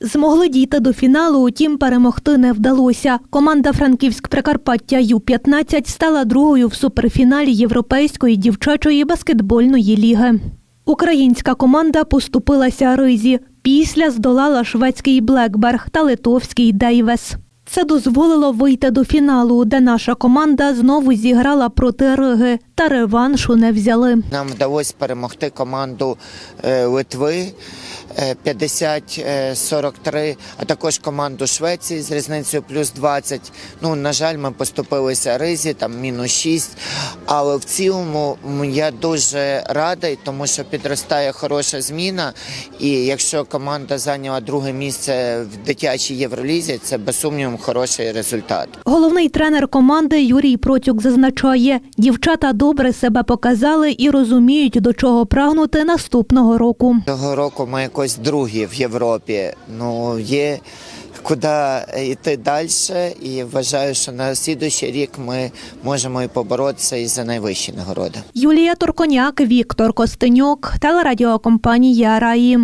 Змогли дійти до фіналу, утім перемогти не вдалося. Команда Франківськ Прикарпаття Ю-15 стала другою в суперфіналі Європейської дівчачої баскетбольної ліги. Українська команда поступилася ризі. Після здолала шведський Блекберг та литовський Дейвес. Це дозволило вийти до фіналу, де наша команда знову зіграла проти Риги та реваншу не взяли. Нам вдалося перемогти команду е, Литви 50-43, а також команду Швеції з різницею плюс 20. Ну, на жаль, ми поступилися Ризі, там мінус 6. Але в цілому я дуже радий, тому що підростає хороша зміна. І якщо команда зайняла друге місце в дитячій Євролізі, це без сумніву хороший результат. Головний тренер команди Юрій Процюк зазначає, дівчата добре себе показали і розуміють, до чого прагнути наступного року. Цього року ми якось другі в Європі. Ну є куди йти далі, і вважаю, що на слідуючий рік ми можемо і поборотися і за найвищі нагороди. Юлія Турконяк, Віктор Костенюк, телерадіокомпанія Раї.